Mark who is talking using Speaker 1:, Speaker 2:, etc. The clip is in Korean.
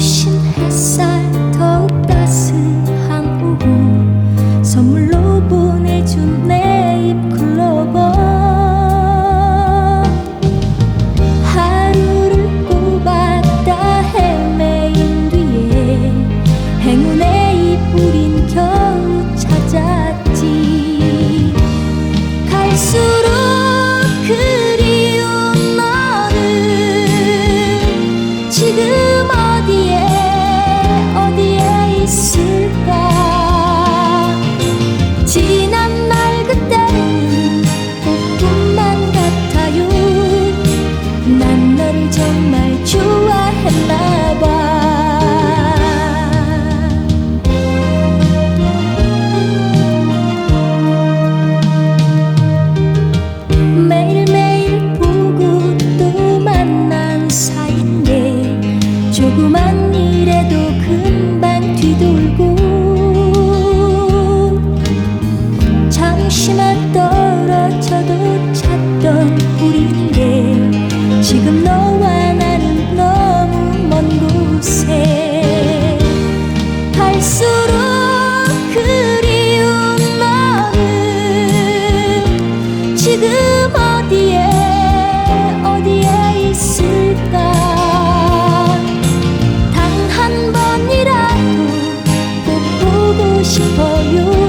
Speaker 1: ocean has 우리는 지금 너와 나는 너무 먼 곳에 갈수록 그리운 마음 지금 어디에 어디에 있을까? 단 한 번이라도 꼭 보고 싶어요.